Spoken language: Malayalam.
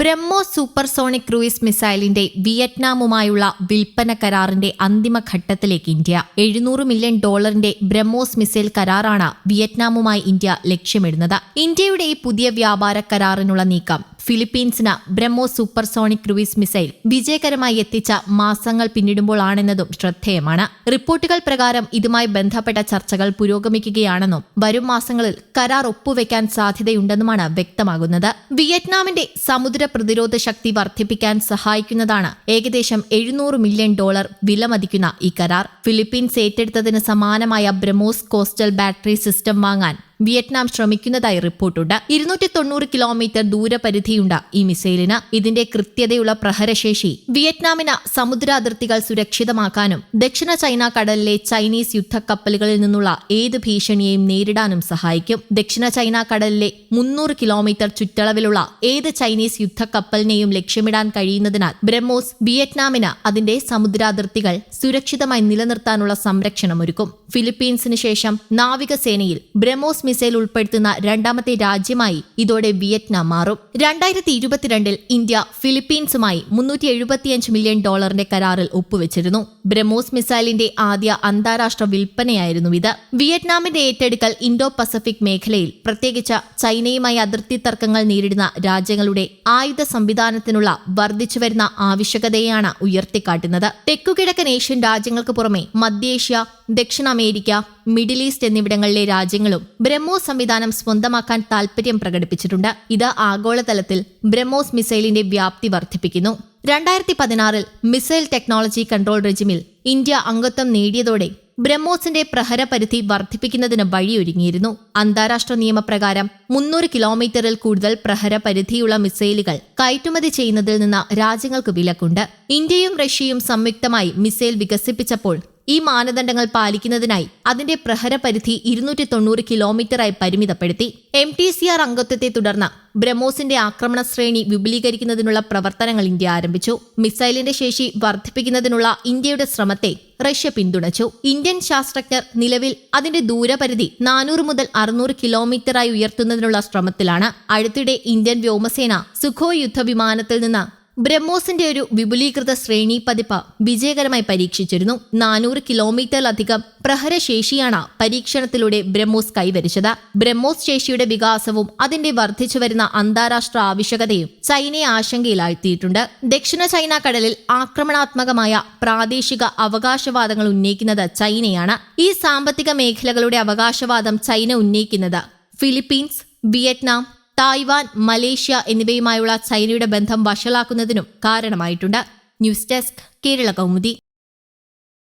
ബ്രഹ്മോസ് സൂപ്പർസോണിക് ക്രൂയിസ് മിസൈലിന്റെ വിയറ്റ്നാമുമായുള്ള വിൽപ്പന കരാറിന്റെ അന്തിമഘട്ടത്തിലേക്ക് ഇന്ത്യ. എഴുന്നൂറ് മില്യൺ ഡോളറിന്റെ ബ്രഹ്മോസ് മിസൈൽ കരാറാണ് വിയറ്റ്നാമുമായി ഇന്ത്യ ലക്ഷ്യമിടുന്നത്. ഇന്ത്യയുടെ ഈ പുതിയ വ്യാപാര കരാറിനുള്ള നീക്കം ഫിലിപ്പീൻസിന് ബ്രഹ്മോസ് സൂപ്പർസോണിക് ക്രൂയിസ് മിസൈൽ വിജയകരമായി എത്തിച്ച മാസങ്ങൾ പിന്നിടുമ്പോഴാണെന്നതും ശ്രദ്ധേയമാണ്. റിപ്പോർട്ടുകൾ പ്രകാരം ഇതുമായി ബന്ധപ്പെട്ട ചർച്ചകൾ പുരോഗമിക്കുകയാണെന്നും വരും മാസങ്ങളിൽ കരാർ ഒപ്പുവെക്കാൻ സാധ്യതയുണ്ടെന്നുമാണ് വ്യക്തമാകുന്നത്. വിയറ്റ്നാമിന്റെ സമുദ്ര പ്രതിരോധ ശക്തി വർദ്ധിപ്പിക്കാൻ സഹായിക്കുന്നതാണ് ഏകദേശം എഴുന്നൂറ് മില്യൺ ഡോളർ വിലമതിക്കുന്ന ഈ കരാർ. ഫിലിപ്പീൻസ് ഏറ്റെടുത്തതിന് സമാനമായ ബ്രഹ്മോസ് കോസ്റ്റൽ ബാറ്ററി സിസ്റ്റം വാങ്ങാൻ വിയറ്റ്നാം ശ്രമിക്കുന്നതായി റിപ്പോർട്ടുണ്ട്. ഇരുന്നൂറ്റി തൊണ്ണൂറ് കിലോമീറ്റർ ദൂരപരിധിയുണ്ട് ഈ മിസൈലിന്. ഇതിന്റെ കൃത്യതയുള്ള പ്രഹരശേഷി വിയറ്റ്നാമിന് സമുദ്ര അതിർത്തികൾ സുരക്ഷിതമാക്കാനും ദക്ഷിണ ചൈന കടലിലെ ചൈനീസ് യുദ്ധക്കപ്പലുകളിൽ നിന്നുള്ള ഏത് ഭീഷണിയെയും നേരിടാനും സഹായിക്കും. ദക്ഷിണ ചൈന കടലിലെ മുന്നൂറ് കിലോമീറ്റർ ചുറ്റളവിലുള്ള ഏത് ചൈനീസ് യുദ്ധക്കപ്പലിനെയും ലക്ഷ്യമിടാൻ കഴിയുന്നതിനാൽ ബ്രഹ്മോസ് വിയറ്റ്നാമിന് അതിന്റെ സമുദ്രാതിർത്തികൾ സുരക്ഷിതമായി നിലനിർത്താനുള്ള സംരക്ഷണമൊരുക്കും. ഫിലിപ്പീൻസിന് ശേഷം നാവികസേനയിൽ ബ്രഹ്മോസ് മിസൈൽ ഉൾപ്പെടുത്തുന്ന രണ്ടാമത്തെ രാജ്യമായി ഇതോടെ വിയറ്റ്നാം മാറും. രണ്ടായിരത്തി ഇരുപത്തിരണ്ടിൽ ഇന്ത്യ ഫിലിപ്പീൻസുമായി മുന്നൂറ്റി എഴുപത്തിയഞ്ച് മില്യൺ ഡോളറിന്റെ കരാറിൽ ഒപ്പുവെച്ചിരുന്നു. ബ്രഹ്മോസ് മിസൈലിന്റെ ആദ്യ അന്താരാഷ്ട്ര വിൽപ്പനയായിരുന്നു ഇത്. വിയറ്റ്നാമിന്റെ ഏറ്റെടുക്കൽ ഇൻഡോ പസഫിക് മേഖലയിൽ പ്രത്യേകിച്ച് ചൈനയുമായി അതിർത്തി തർക്കങ്ങൾ നേരിടുന്ന രാജ്യങ്ങളുടെ ആയുധ സംവിധാനത്തിനുള്ള വർദ്ധിച്ചുവരുന്ന ആവശ്യകതയാണ് ഉയർത്തിക്കാട്ടുന്നത്. തെക്കുകിഴക്കൻ ഏഷ്യൻ രാജ്യങ്ങൾക്ക് പുറമെ മധ്യേഷ്യ ദക്ഷിണ അമേരിക്ക മിഡിൽ ഈസ്റ്റ് എന്നിവിടങ്ങളിലെ രാജ്യങ്ങളും ബ്രഹ്മോസ് സംവിധാനം സ്വന്തമാക്കാൻ താൽപര്യം പ്രകടിപ്പിച്ചിട്ടുണ്ട്. ഇത് ആഗോളതലത്തിൽ ബ്രഹ്മോസ് മിസൈലിന്റെ വ്യാപ്തി വർദ്ധിപ്പിക്കുന്നു. രണ്ടായിരത്തി പതിനാറിൽ മിസൈൽ ടെക്നോളജി കൺട്രോൾ റെജിമിൽ ഇന്ത്യ അംഗത്വം നേടിയതോടെ ബ്രഹ്മോസിന്റെ പ്രഹരപരിധി വർദ്ധിപ്പിക്കുന്നതിന് വഴിയൊരുങ്ങിയിരുന്നു. അന്താരാഷ്ട്ര നിയമപ്രകാരം മുന്നൂറ് കിലോമീറ്ററിൽ കൂടുതൽ പ്രഹരപരിധിയുള്ള മിസൈലുകൾ കയറ്റുമതി ചെയ്യുന്നതിൽ നിന്ന് രാജ്യങ്ങൾക്ക് വിലക്കുണ്ട്. ഇന്ത്യയും റഷ്യയും സംയുക്തമായി മിസൈൽ വികസിപ്പിച്ചപ്പോൾ ഈ മാനദണ്ഡങ്ങൾ പാലിക്കുന്നതിനായി അതിന്റെ പ്രഹരപരിധി ഇരുന്നൂറ്റി തൊണ്ണൂറ് കിലോമീറ്ററായി പരിമിതപ്പെടുത്തി. എം ടി സി ആർ അംഗത്വത്തെ തുടർന്ന് ബ്രഹ്മോസിന്റെ ആക്രമണ ശ്രേണി വിപുലീകരിക്കുന്നതിനുള്ള പ്രവർത്തനങ്ങൾ ഇന്ത്യ ആരംഭിച്ചു. മിസൈലിന്റെ ശേഷി വർദ്ധിപ്പിക്കുന്നതിനുള്ള ഇന്ത്യയുടെ ശ്രമത്തെ റഷ്യ പിന്തുണച്ചു. ഇന്ത്യൻ ശാസ്ത്രജ്ഞർ നിലവിൽ അതിന്റെ ദൂരപരിധി നാനൂറ് മുതൽ അറുന്നൂറ് കിലോമീറ്ററായി ഉയർത്തുന്നതിനുള്ള ശ്രമത്തിലാണ്. അടുത്തിടെ ഇന്ത്യൻ വ്യോമസേന സുഖോയ് യുദ്ധവിമാനത്തിൽ നിന്ന് ബ്രഹ്മോസിന്റെ ഒരു വിപുലീകൃത ശ്രേണി പതിപ്പ് വിജയകരമായി പരീക്ഷിച്ചിരുന്നു. നാനൂറ് കിലോമീറ്ററിലധികം പ്രഹരശേഷിയാണ് പരീക്ഷണത്തിലൂടെ ബ്രഹ്മോസ് കൈവരിച്ചത്. ബ്രഹ്മോസ് ശേഷിയുടെ വികാസവും അതിന്റെ വർദ്ധിച്ചുവരുന്ന അന്താരാഷ്ട്ര ആവശ്യകതയും ചൈനയെ ആശങ്കയിലാഴ്ത്തിയിട്ടുണ്ട്. ദക്ഷിണ ചൈന കടലിൽ ആക്രമണാത്മകമായ പ്രാദേശിക അവകാശവാദങ്ങൾ ഉന്നയിക്കുന്നത് ചൈനയാണ്. ഈ സാമ്പത്തിക മേഖലകളുടെ അവകാശവാദം ചൈന ഉന്നയിക്കുന്നത് ഫിലിപ്പീൻസ് വിയറ്റ്നാം തായ്വാൻ മലേഷ്യ എന്നിവയുമായുള്ള ചൈനയുടെ ബന്ധം വഷളാക്കുന്നതിനും കാരണമായിട്ടുണ്ട്. News desk Kerala Kaumudi.